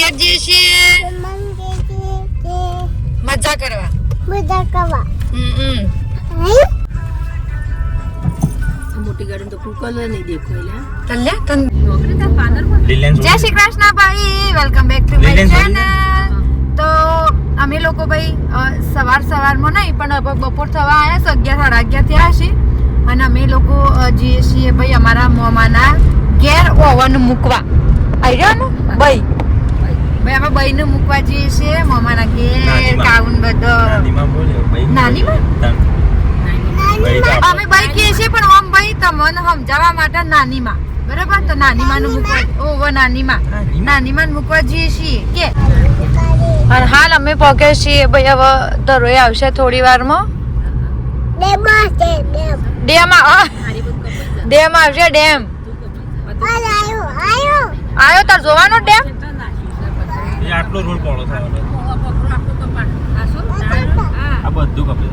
ઘેર જઈએ છીએ. મજા કરવા. હમ હમ. મોટી ગાડી તો કુકલ નહીં દેખો એટલે તન તન નોકરી તાર પાર્લર જય શ્રી કૃષ્ણ ભાઈ welcome back to my Brilliant channel. તો અમે લોકો ભાઈ સવાર સવારમાં નહીં પણ બપોર થવા આવ્યા છે અગિયાર સાડા અગિયાર થયા છે અને અમે લોકો જઈએ છીએ ભાઈ અમારા મોમાના ઘેર ઓવન મૂકવા. આવી રહ્યો ને ભાઈ ભાઈ અમે ભાઈને મૂકવા જઈએ છીએ મામાના ઘેર. કાઉન બધો. નાનીમાં અમે ભાઈ કહીએ છીએ પણ આમ ભાઈ તમને સમજાવવા માટે નાનીમાં. બરાબર? તો નાનીમાં? મૂકવા ઓવો નાનીમાં. નાનીમાં? મૂકવા જઈએ છીએ. કે? અને હાલ અમે પહોંચે છીએ ભાઈ હવે દરોઈ આવશે થોડી વારમાં. ડેમ. ડેમ આવશે ડેમ. આવ્યો તાર જોવાનો ડેમ? એ આટલો રોડ પોળો થવાનો. હા. આ બધું કપે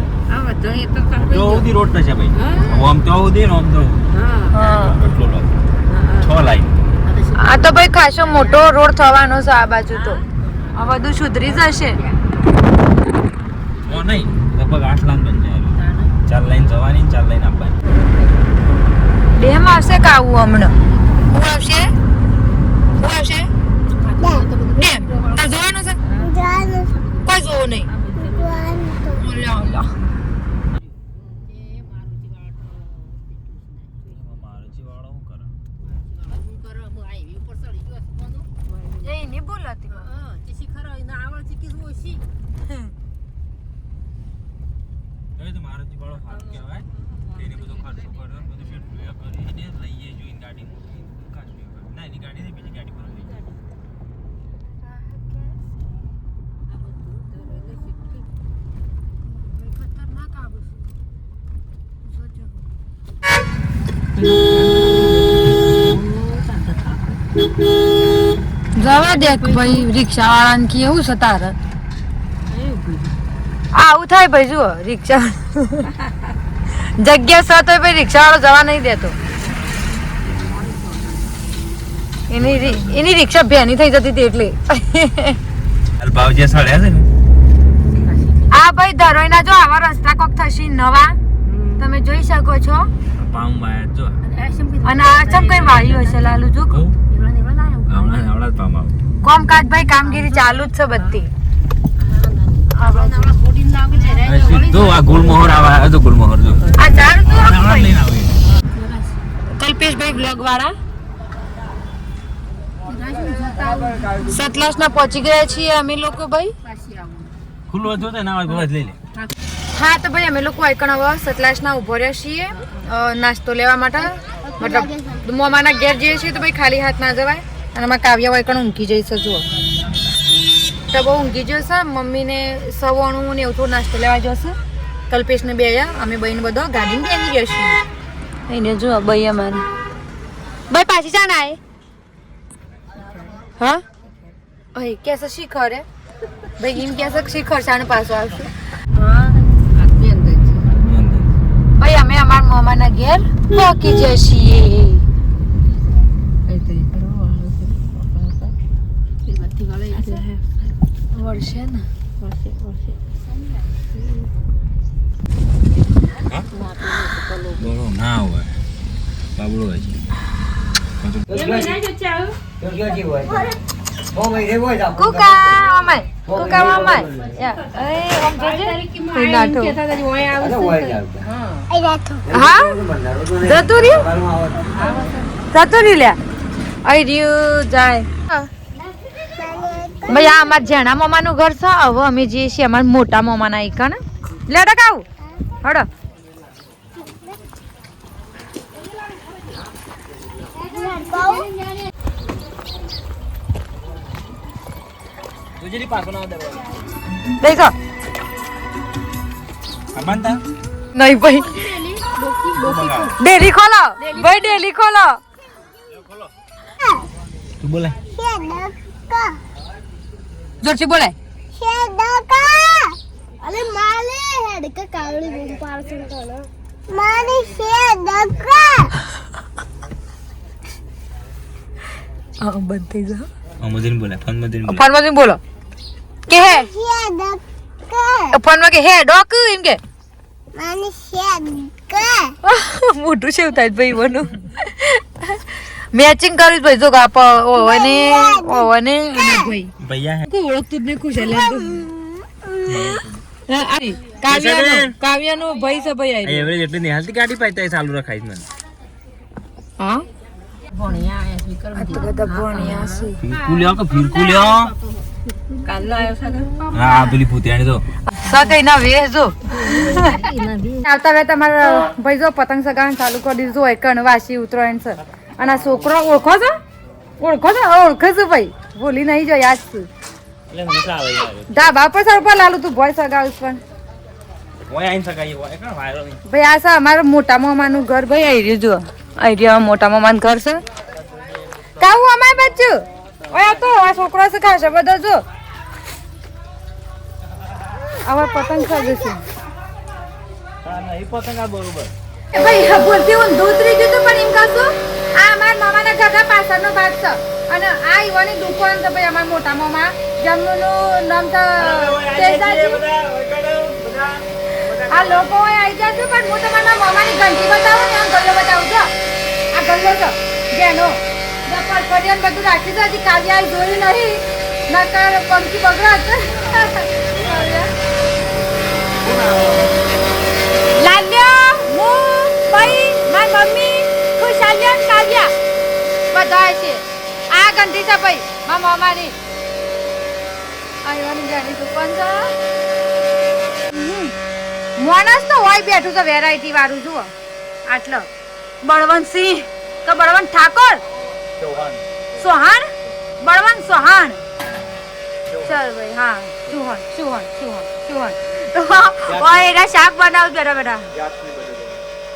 સુધી રોડ થશે ભાઈ. હા. આમ તો સુધી આમ તો એટલો રોડ છ લાઈન આ તો ભાઈ ખાસો મોટો રોડ થવાનો છે આ બાજુ તો. આ બધું સુધરી જશે. ઓ નહીં લગભગ આઠ લાઈન બનશે ચાર લાઈન જવાની ચાર લાઈન આપવાની. ડેમ આવશે કે આવું હમણાં? શું આવશે? શું આવશે ડેમ તાર જોવાનું છે કોઈ જોવું નહીં અલ્યા અલ્યા મારુતિ વાળો શું કરે એ નહીં બોલાતી હવે તો મારુતિ વાળો જવા દે ભાઈ રિક્ષા વાળાને કેવું છે આવું થાય ભાઈ જુઓ રિક્ષા. જગ્યા છે તો ભાઈ રિક્ષા વાળો જવા નહીં દેતો. એની એની રિક્ષા ભેની થઈ જતી હતી એટલે. ને? આ ભાઈ ધરોઈના જો આવા રસ્તા કોક થશે નવા. તમે જોઈ શકો છો. અને આ ચમ કઈ વાળ્યું હશે લાલુ જો કોમકાજ ભાઈ કામગીરી ચાલુ જ છે બધી. સીધું આ ગુલમોહર આવે આ ગુલમોહર જો. આ ઝાડ જો હમણાં હમણાં લઈને આવે. કલ્પેશભાઈ બ્લોગ વાળા. સતલાસ ના પહોંચી ગયા છીએ અમે લોકો ભાઈ. ખુલ્લું હતું તો ના હોય લઈ લે. હા તો ભાઈ અમે લોકો આઈકણ હવે સતલાસ ના ઊભો રહ્યા છીએ નાસ્તો લેવા માટે. મતલબ મોમાના ઘેર જઈએ છીએ તો ભાઈ ખાલી હાથ ના જવાય. અને અમારા કાવ્ય વાયકણ ઊંઘી જઈશ જુઓ તો બહુ ઊંઘી જશે મમ્મીને સવાણું ને એવું થોડું નાસ્તો લેવા જશે કલ્પેશને બે અમે બહેન બધો ગાડીને બેસી જશું એને જુઓ ભાઈ અમારે ભાઈ પાછી જાણ આય હા? ભાઈ કેસે શિખર હે ભાઈ એમ કેસે કે શિખર ચાણ પાછો આવશે. ભાઈ અમે અમારા મામાના ઘેર પહોંચી જઈએ વર્ષે ને બોલો ના હોય બાબડો હોય છે કુકા અમાય કુકા અમાય યા. એ ઓમ જોજે. કોઈ નાઠો. હા. જતું રહ્યું? જતું રહ્યું લ્યા? આઈ રહ્યું જાય. ભાઈ આ અમારા જેણા મામાનું ઘર છે. હવે અમે જઈએ છીએ અમારા મોટા મામાના એક ને લે ટકાવું હડો. દેખો અમાનતા નહીં ભાઈ. ડેલી ખોલો. ભાઈ ડેલી ખોલો. તું બોલે. જોરથી બોલે. અરે માલે હેડ કે કાવડી બૂમ પાડશે કોનો મારી છે દકા જા. બોલે. ફોન બોલો. કે હે? ફોનમાં કે હે ડોક એમ કે? મોટું છે થાય ભાઈ બનું મેચિંગ કર્યું ભાઈ જો કાપ ઓવને ઓવને અને ભાઈ. ભૈયા હે. તું ઓળખતું જ નહીં ખુશ એટલે તું કાવ્યાનો કાવ્યાનો ભાઈ છે ભાઈ આવી એવરેજ એટલી નિહાલતી ગાડી પાઈ ચાલુ રખાઈ મને. હા? ભણ્યા આ તો બધા ભણ્યા છે. ફીરકુ લ્યો કે લ્યો? કાલ આવ્યો હા પેલી ભૂતિયાણી તો. સાથે ના વેસ જો. આવતા વે તમારા ભાઈ જો પતંગ સગાવવાનું ચાલુ કરી દીધું હોય કણ વાસી ઉતરાયણ છે. અને આ છોકરો ઓળખો છો? ઓળખો છો? ઓળખે છે ભાઈ. ભૂલી નહીં જો યાદ છે. એટલે મજા આવે ધાબા પર સર પર લાલું તું ભોય સગાવીશ પણ. ભાઈ આ છે અમારા મોટા મામાનું ઘર ભાઈ આઈ રહ્યું જો. આવી રહ્યું મોટા મામાનું ઘર છે. કાવું અમારે બચ્ચું ઓય તો આ છોકરો છે ખાશે? બધો જો. હવે પતંગ સગે છે. નહીં પતંગ આ બરોબર. એ ભાઈ આ બોલતી હું દૂતરી ગયું તો પણ એમ કહું આ અમાર મામાના ઘરના પાછળનો ભાગ છે. અને આ ઈવાની દુકાન છે ભાઈ અમારા મોટા મામા. જમનું નામ તો આ લોકો આવી આવી જશે પણ હું તમારા મામાની ઘંટી બતાવું ને આમ ગલ્લો બતાવું છો આ ગલ્લો છે જેનો ફરિયાદ બધું રાખી છે હજી જોયું નહીં. નકર પંખી બગડત લાલ્યા હું ભાઈ મારી મમ્મી ખુશાલિયા ને કાવ્યા? બધા છે. આ ઘંટી છે ભાઈ મારા મામાની. અહીંવાની જાણી દુકાન છે. માણસ તો હોય બેઠું તો વેરાયટી વાળું જુઓ. આટલો. બળવંતસિંહ તો બળવંત ઠાકોર. સોહાણ બળવંત સોહાણ ચાલ ભાઈ હા. સુહણ સુહણ સુહણ તો ઓય એના શાક બનાવ બેટા બેટા.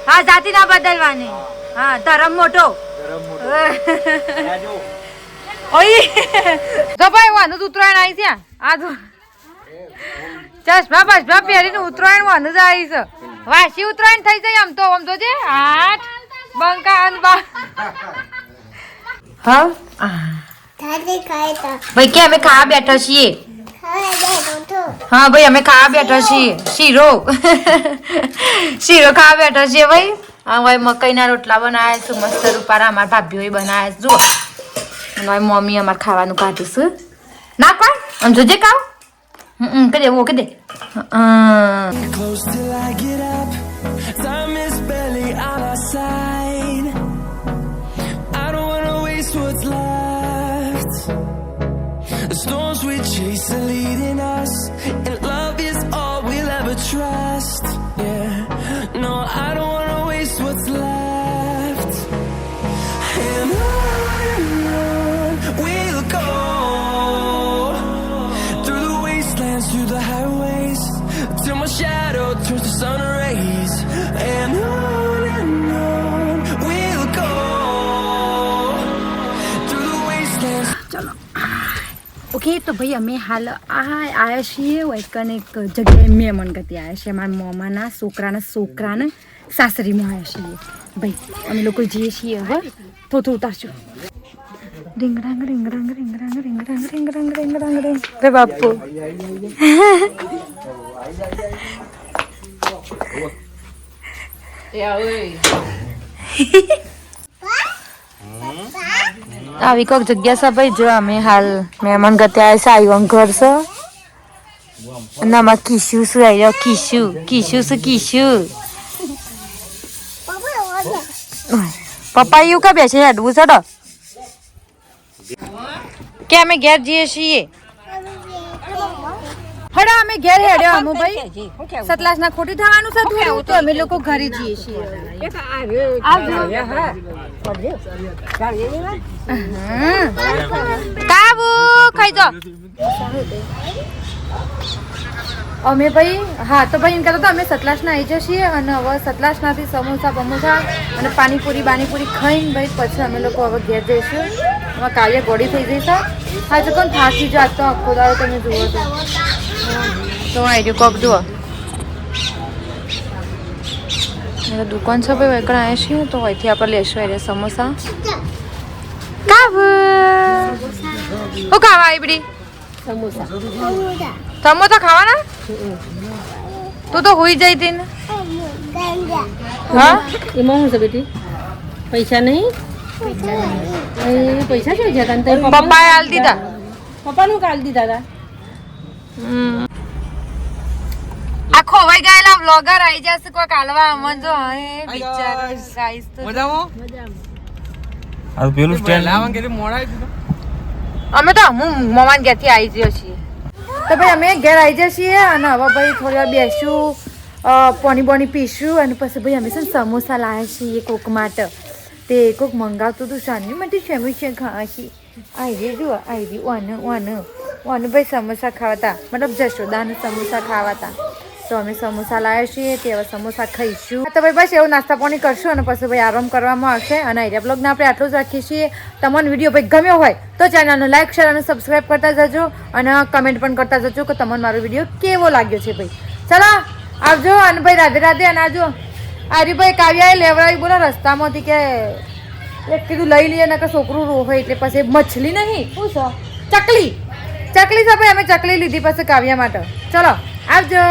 હા જાતિ ના બદલવાની. હા. ધરમ મોટો. ઓય. જો ભાઈ વાનું તો ઉતરાયણ આવી છે આ તો ચશ્મા બસમા પહેરીને ઉત્તરાયણ વાનું જ આવી છે. વાસી ઉતરાયણ થઈ જાય આમ તો આમ તો છે આઠ બંકા અન બા. હા? ભાઈ કે અમે ખાવા બેઠા છીએ? ખાવા હા ભાઈ અમે ખાવા બેઠા છીએ. શીરો. શીરો ખાવા બેઠા છીએ ભાઈ. હા ભાઈ મકઈના રોટલા બનાવ્યા છે મસ્ત રૂપારા અમારા ભાભીઓએ બનાવ્યા છે જુઓ. અને ભાઈ મમ્મી અમારે ખાવાનું કાઢીશું ના કોણ આમ જોજે કાવ હમ કે દે ઓ કે દે હમ. Storms we chase are leading us, okay તો ભાઈ અમે હાલ આ આવ્યા છીએ વૈકન એક જગ્યાએ મહેમાન ગતિ આવ્યા છીએ. અમારા મોમાના છોકરાના છોકરાને સાસરીમાં આવ્યા છીએ. ભાઈ અમે લોકો જઈએ છીએ હવે. થોથું ઉતારશું રીંગરાંગ રીંગરાંગ રીંગરાંગ રીંગરાંગ રીંગરાંગ રીંગરાંગ રીંગ રે બાપુ. આવી કોઈક જગ્યા છે ભાઈ જો અમે હાલ મહેમાન ગતે આવ્યા છે આવ્યું ઘર છે. અને આમાં કીશું શું આવી રહ્યો કીશું કીશું શું પપ્પા એવું કા બેસે હેડવું છે કે અમે ઘેર જઈએ છીએ? હડા અમે ઘેર હેડ્યો અમુ ભાઈ. સતલાસ ના ખોટી થવાનું છે તું તો અમે લોકો ઘરે જઈએ છીએ. આવજો. કાબુ, ખાઈ જો અમે ભાઈ, હા, તો ભાઈ એમ કહેતા હતા, અમે સતલાસના આવી જઈએ અને હવે સતલાસનાથી સમોસા બમોસા અને પાણીપુરી, બાણીપુરી ખાઈને ભાઈ પછી અમે લોકો હવે ઘેર જઈશું. એમાં કાલે ગોળી થઈ જઈશું હા, તો કોણ થાકી જો આજ તો આખો દાડો તમે જુઓ તો તો આવી રહ્યું કોક જુઓ. દુકાન છે ભાઈ એકડા આવ્યા છીએ તો અહીંથી આપણે લેશું એટલે સમોસા કાબુ શું ખાવા આવી સમોસા. સમોસા ખાવાના? તું તો હોઈ જઈ હતી ને. હા? એમાં હું છે બેટી? પૈસા નહીં? પૈસા છે જતા ને પપ્પાએ હાલ દીધા. પપ્પાનું કાલ દીધા હતા આ ખોવાઈ ગયેલા વ્લોગર આવી જશે કોઈ કાલવા અમન જો. હે બિચારા ગાઈસ તો. આ પેલું સ્ટેન્ડ અમે તો હું મમાન ઘેરથી આવી ગયો છીએ. તો ભાઈ અમે ઘેર આવી જઈએ છીએ અને હવે ભાઈ થોડી વાર બેસું પોણી બોણી પીશું અને પછી ભાઈ અમે છે સમોસા લાવ્યા છીએ કોક માટે. તે કોક મંગાવતું હતું શાની માટે છે ખાવા છીએ આવી જુઓ આવી ઓન ઓન ઓન ભાઈ સમોસા ખાવાતા મતલબ જશોદાને સમોસા ખાવાતા તો અમે સમોસા લાવ્યા છીએ તે હવે સમોસા ખાઈશું. તો ભાઈ બસ એવું નાસ્તા પાણી કરશું અને પછી ભાઈ આરામ કરવામાં આવશે અને આઈડિયા બ્લોગને આપણે આટલું જ રાખીએ છીએ. તમને વીડિયો ભાઈ ગમ્યો હોય તો ચેનલને લાઈક શેર અને સબસ્ક્રાઈબ કરતા જજો અને કમેન્ટ પણ કરતા જજો કે તમને મારો વીડિયો કેવો લાગ્યો છે ભાઈ. ચલો આવજો અને ભાઈ રાધે રાધે અને આજો આર્યભાઈ કાવ્યાએ લેવડાવી બોલો રસ્તામાંથી કે એક કીધું લઈ લઈએ ને કે છોકરું હોય એટલે પછી મછલી નહીં. શું છે? ચકલી. ચકલી છે ભાઈ અમે ચકલી લીધી પછી કાવ્યા માટે. ચલો આવજો.